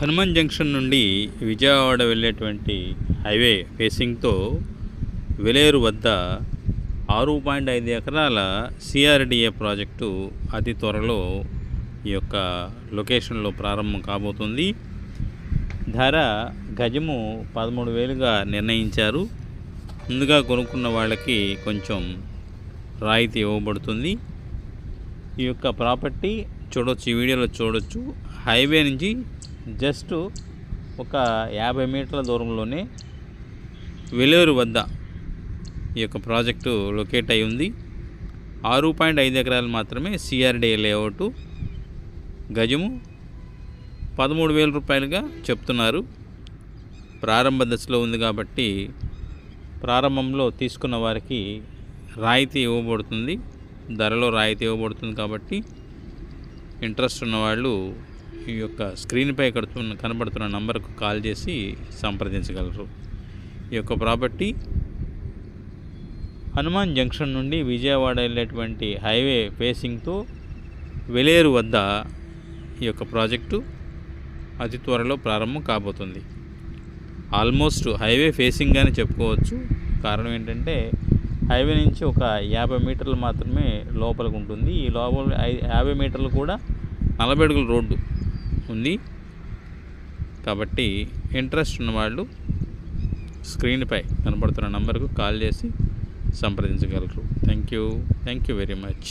Hanuman junction నుండి విజయవాడ వెళ్ళేటువంటి highway ఫేసింగ్తో వెలేరు వద్ద ఆరు పాయింట్ ఐదు ఎకరాల సిఆర్డిఏ ప్రాజెక్టు అతి త్వరలో ఈ యొక్క లొకేషన్లో ప్రారంభం కాబోతుంది. ధర గజము పదమూడు వేలుగా నిర్ణయించారు. ముందుగా కొనుక్కున్న వాళ్ళకి కొంచెం రాయితీ ఇవ్వబడుతుంది. ఈ యొక్క ప్రాపర్టీ చూడొచ్చు ఈ వీడియోలో చూడొచ్చు. హైవే నుంచి జస్ట్ ఒక యాభై మీటర్ల దూరంలోనే వెలేరు వద్ద ఈ యొక్క ప్రాజెక్టు లొకేట్ అయి ఉంది. ఆరు పాయింట్ ఐదు ఎకరాలు మాత్రమే సిఆర్డీ లేఅవుట్. గజము పదమూడు వేల రూపాయలుగా చెప్తున్నారు. ప్రారంభ దశలో ఉంది కాబట్టి ప్రారంభంలో తీసుకున్న వారికి రాయితీ ఇవ్వబడుతుంది. ధరలో రాయితీ ఇవ్వబడుతుంది కాబట్టి ఇంట్రెస్ట్ ఉన్నవాళ్ళు ఈ యొక్క స్క్రీన్పై కడుతున్న కనబడుతున్న నంబర్కు కాల్ చేసి సంప్రదించగలరు. ఈ యొక్క ప్రాపర్టీ హనుమాన్ జంక్షన్ నుండి విజయవాడ వెళ్ళేటువంటి హైవే ఫేసింగ్తో వెలేరు వద్ద ఈ యొక్క ప్రాజెక్టు అతి త్వరలో ప్రారంభం కాబోతుంది. ఆల్మోస్ట్ హైవే ఫేసింగ్ అని చెప్పుకోవచ్చు. కారణం ఏంటంటే హైవే నుంచి ఒక యాభై మీటర్లు మాత్రమే లోపలికి ఉంటుంది. ఈ లోపల యాభై మీటర్లు కూడా నలభై అడుగుల రోడ్డు. ఉంది. కాబట్టి ఇంట్రెస్ట్ ఉన్నవాళ్ళు స్క్రీన్పై కనబడుతున్న నంబర్కు కాల్ చేసి సంప్రదించగలరు. Thank you thank you very much.